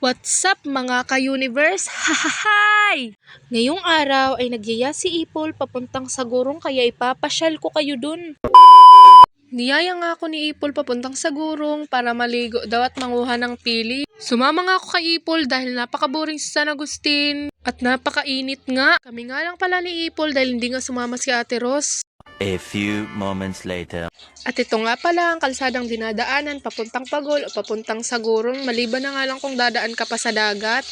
What's up mga ka-universe? Hahahay! Ngayong araw ay nagyaya si Ipol papuntang sa gurong kaya ipapasyal ko kayo dun. Niyaya nga ako ni Ipol papuntang sa gurong para maligo daw at manguha ng pili. Sumama nga ako kay Ipol dahil napaka-boring sa San Agustin at napakainit nga. Kami nga lang pala ni Ipol dahil hindi nga sumama si Ate Ros. A few moments later. At ito nga pala ang kalsadang dinadaanan papuntang Pagol o papuntang Sagurong maliban na nga lang kung dadaan ka pa sa dagat.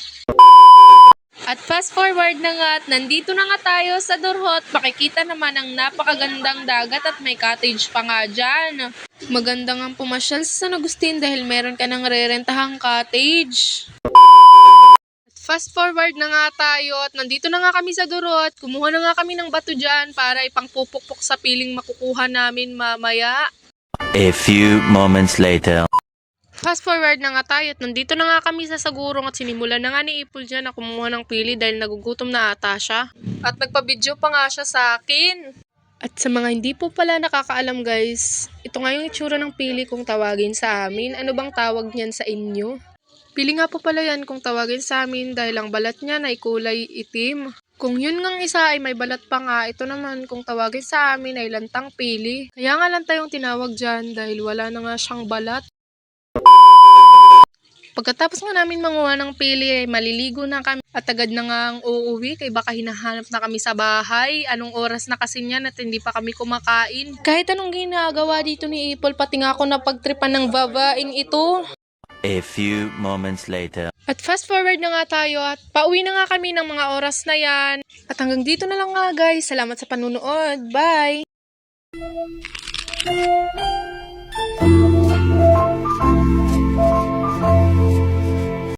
At fast forward na nga at nandito na nga tayo sa Durhot. Makikita naman ang napakagandang dagat at may cottage pa nga dyan. Maganda nga pumasyal sa San Agustin dahil meron ka ng rerentahang cottage. Fast forward na nga tayo at nandito na nga kami sa Durot. Kumuha na nga kami ng bato dyan para ipangpupukpok sa piling makukuha namin mamaya. A few moments later. Fast forward na nga tayo at nandito na nga kami sa Sagurong at sinimulan na nga ni Ipul dyan na kumuha ng pili dahil nagugutom na ata siya. At nagpa-video pa nga siya sa akin. At sa mga hindi po pala nakakaalam guys, ito nga yung itsura ng pili kung tawagin sa amin. Ano bang tawag niyan sa inyo? Pili nga po pala yan kung tawagin sa amin dahil ang balat niya ay kulay itim. Kung yun ngang isa ay may balat pa nga, ito naman kung tawagin sa amin ay lantang pili. Kaya nga lanta yung tinawag dyan dahil wala na nga siyang balat. Pagkatapos nga namin manguha ng pili ay maliligo na kami at agad na nga ang uuwi kay baka hinahanap na kami sa bahay. Anong oras na kasi niyan at hindi pa kami kumakain. Kahit anong ginagawa dito ni Ipol, pati nga ako napagtripan ng babaeng ito. A few moments later. At fast forward na nga tayo at pauwi na nga kami ng mga oras na yan. At hanggang dito na lang nga guys. Salamat sa panunood. Bye!